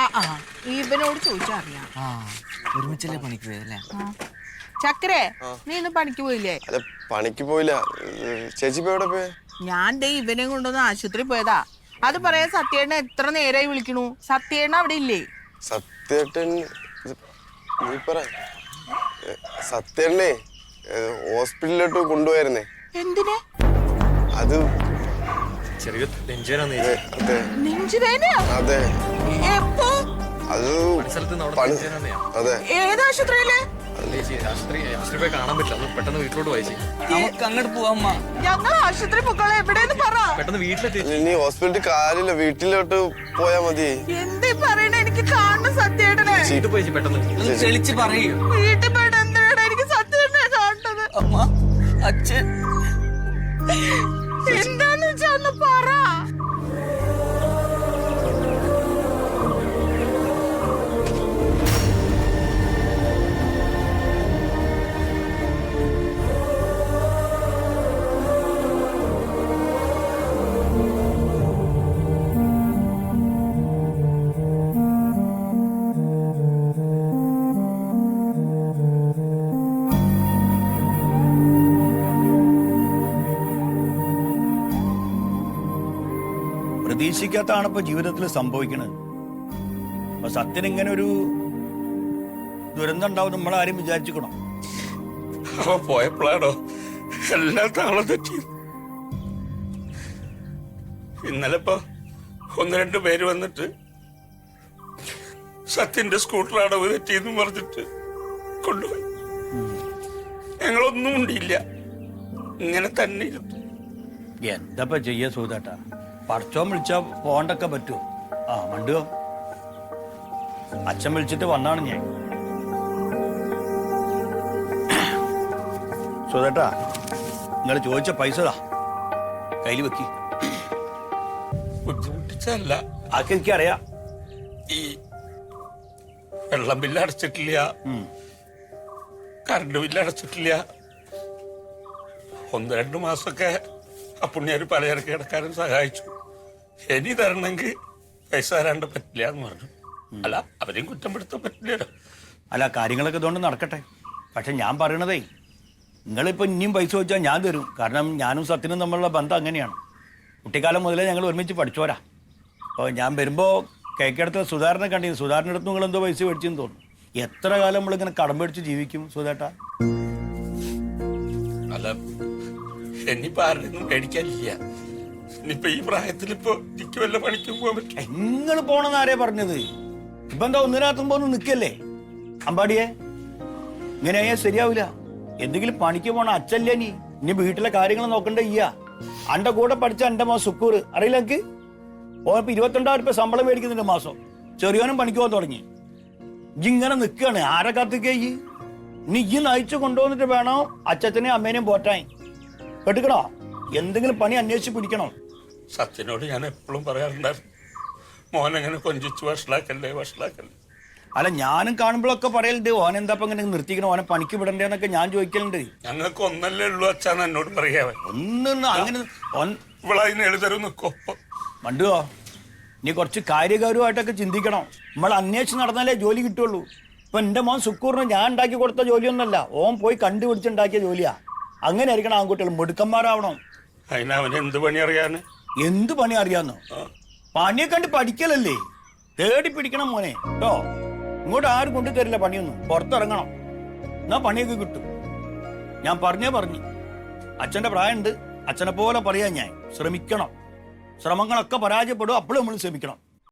ആ ആ. ഇവനോട് ചോദിച്ചാ അറിയാം. ആ ഒരുമിച്ചല്ലേ പണിക്ക് പോയതല്ലേ. ചക്കരെ നീ ഇന്ന് പണിക്ക് പോയില്ലേ? അല്ല പണിക്ക് പോയില്ല. ചേച്ചി എവിടെ പോയി? ഞാൻ ദേ ഇവനെ കൊണ്ടുവന്ന് ആശുപത്രി പോയതാ. അത് പറയാ സത്യേട്ടനെ എത്ര നേരമായി വിളിക്കണു? സത്യേട്ടൻ അവിടെ ഇല്ലേ? സത്യേട്ടൻ നീ പറ. സത്യേട്ടനെ ഹോസ്പിറ്റലിലോട്ട് കൊണ്ടുപോയിരുന്നേ എന്തിനെ? അത് ചെറിയ നെഞ്ചേനാന്ന് അതെ അതെ. അതെ. എപ്പോ അത് അതെ. ഏത് ആശുപത്രിയിലെ? ചേച്ചി ആശുപത്രി ആശുപത്രി കാണാൻ പറ്റില്ല. പെട്ടെന്ന് വീട്ടിലോട്ട് വായിച്ചേ നമുക്ക് അങ്ങോട്ട് പോവാമ്മ ഞങ്ങൾ ആശുപത്രി പൊക്കളെ എവിടെയെന്ന് പറ. പെട്ടെന്ന് വീട്ടിലെത്തി ഇനി ഹോസ്പിറ്റലിൽ കാര്യമില്ല. വീട്ടിലോട്ട് പോയാ മതി. എന്തേ പറയണ? എനിക്ക് കാണണം സത്യേട്ടനെ. വീട്ടിൽ പോയി പെട്ടെന്ന്. പറയൂ. വീട്ടിൽ പോയിട്ട് എന്തിനാണ് എനിക്ക് സത്യേട്ടനെ അമ്മ അച്ഛൻ. പ്രതീക്ഷിക്കാത്താണ് ഇപ്പൊ ജീവിതത്തിൽ സംഭവിക്കുന്നത് അപ്പൊ സത്യന് ഇങ്ങനെ ഒരു ദുരന്തം ഉണ്ടാവും നമ്മൾ ആരും വിചാരിച്ചിക്കണം? അവ പോയപ്പോഴാണോ എല്ലാ താളം തെറ്റി. ഇന്നലെ ഇപ്പൊ ഒന്ന് രണ്ട് പേര് വന്നിട്ട് സത്യന്റെ സ്കൂട്ടർ അടവ് തെറ്റിയെന്ന് പറഞ്ഞിട്ട് കൊണ്ടുപോയി. ഞങ്ങളൊന്നും ഉണ്ടില്ല ഇങ്ങനെ തന്നെ ഇരുന്നു. എന്താ ചെയ്യ സൂതേട്ടാ? പടച്ചോൻ വിളിച്ചാ പോണ്ടൊക്കെ പറ്റുമോ ആ മണ്ടുവോ അച്ഛൻ വിളിച്ചിട്ട് വന്നാണ് ഞാൻ. സുതേട്ടാ നിങ്ങൾ ചോദിച്ച പൈസ താ കയ്യിൽ വെക്കി. ബുദ്ധിമുട്ടിച്ചല്ല ആക്കി എനിക്കറിയാം. ഈ വെള്ളം ബില്ല് അടച്ചിട്ടില്ല. കറണ്ട് ബില്ല് അടച്ചിട്ടില്ല. ഒന്ന് രണ്ട് മാസമൊക്കെ ആ പുണ്യാര് പലചരക്ക് കിടക്കാരൻ സഹായിച്ചു. ഇനി തരണമെങ്കിൽ പൈസ തരാണ്ട് പറ്റില്ല എന്ന് പറഞ്ഞു. അല്ല അവരെയും കുറ്റപ്പെടുത്താൻ പറ്റില്ലല്ലോ. അല്ല കാര്യങ്ങളൊക്കെ ഇതുകൊണ്ട് നടക്കട്ടെ. പക്ഷെ ഞാൻ പറയണതേ നിങ്ങളിപ്പോൾ ഇനിയും പൈസ വെച്ചാൽ ഞാൻ തരും. കാരണം ഞാനും സത്യനും തമ്മിലുള്ള ബന്ധം അങ്ങനെയാണ്. കുട്ടിക്കാലം മുതലേ ഞങ്ങൾ ഒരുമിച്ച് പഠിച്ചോരാ അപ്പോൾ ഞാൻ വരുമ്പോൾ കേക്കടുത്ത് സുധാരണ കണ്ടിരുന്നു. സുധാരണ അടുത്ത് നിങ്ങൾ എന്തോ പൈസ മേടിച്ചെന്ന് തോന്നുന്നു. എത്ര കാലം നമ്മളിങ്ങനെ കടം മേടിച്ച് ജീവിക്കും സുധേട്ടാ? അല്ല ഇനിയിപ്പോ ആരുടെയൊന്നും പേടിക്കാനില്ല ഇനിയിപ്പോ ഈ പ്രായത്തിൽ ഇപ്പൊ എനിക്ക് വല്ല പണിക്കും പോകാൻ പറ്റും. നിങ്ങൾ പോണെന്ന് ആരെയാ പറഞ്ഞത്? ഇപ്പൊ എന്താ ഒന്നിനകത്തും ഒന്ന് നിക്കല്ലേ? അമ്പാടിയെ ഇങ്ങനെയായാൽ ശരിയാവില്ല എന്തെങ്കിലും പണിക്ക് പോണ അച്ഛല്ലേ നീ? ഇനി വീട്ടിലെ കാര്യങ്ങൾ നോക്കണ്ട ഇയ്യ. അന്റെ കൂടെ പഠിച്ച എന്റെ മോൻ സുക്കൂർ. അറിയില്ല എനിക്ക് ഓനിപ്പോ ഇരുപത്തിരണ്ടായിരം രൂപ ശമ്പളം മേടിക്കുന്നുണ്ട് മാസം. ചെറിയോനും പണിക്ക് പോകാൻ തുടങ്ങി. ഇങ്ങനെ നിൽക്കുകയാണ് ആരെ കാത്തിക്കേ നീ ഈ നയിച്ചു കൊണ്ടുവന്നിട്ട് വേണം അച്ഛനെയും അമ്മേനെയും പോറ്റാൻ? കേട്ടുക്കണോ? എന്തെങ്കിലും പണി അന്വേഷിച്ച് പിടിക്കണം. സത്യനോട് ഞാൻ എപ്പോഴും പറയാറുണ്ടായിരുന്നു മോനങ്ങനെ കൊഞ്ചിച്ച് വഷളാക്കല്ലേ വഷളാക്കല്ലേ. അല്ല ഞാനും കാണുമ്പോഴൊക്കെ പറയലുണ്ട് ഓൻ എന്താ ഇങ്ങനെ നിർത്തിക്കണം ഓനെ പണിക്ക് വിടണ്ടേന്നൊക്കെ ഞാൻ ചോദിക്കലുണ്ട്. ഞങ്ങൾക്ക് ഒന്നല്ലേ ഉള്ളൂ അച്ഛാന്ന് എന്നോട് പറയാവേ ഒന്നും അങ്ങനെ ഓൻ ഇവളതിന് എഴുതരും മണ്ടുവോ നീ കുറച്ച് കാര്യഗൗരവമായിട്ടൊക്കെ ചിന്തിക്കണം. നമ്മൾ അന്വേഷിച്ച് നടന്നാലേ ജോലി കിട്ടുള്ളൂ. ഇപ്പൊ എന്റെ മോൻ സുക്കൂറിന് ഞാൻ ഉണ്ടാക്കി കൊടുത്ത ജോലിയൊന്നല്ല ഓൻ പോയി കണ്ടുപിടിച്ചുണ്ടാക്കിയ ജോലിയാ. അങ്ങനെ ആയിരിക്കണം ആൺകുട്ടികൾ മിടുക്കന്മാരാവണം. അതിന് അവന് എന്ത് പണി അറിയാന്? എന്ത് പണി അറിയാന്നോ? പണിയെ കണ്ട് പഠിക്കലല്ലേ? തേടി പിടിക്കണം മോനെ. കേട്ടോ ഇങ്ങോട്ട് ആരും കൊണ്ടു തരില്ല പണിയൊന്നും. പുറത്തിറങ്ങണം. എന്നാ പണിയൊക്കെ കിട്ടും. ഞാൻ പറഞ്ഞേ പറഞ്ഞു. അച്ഛന്റെ പ്രായമുണ്ട്. അച്ഛനെ പോലെ പറയാൻ ഞാൻ ശ്രമിക്കണം. ശ്രമങ്ങളൊക്കെ പരാജയപ്പെടും. അപ്പോഴും നമ്മൾ ശ്രമിക്കണം.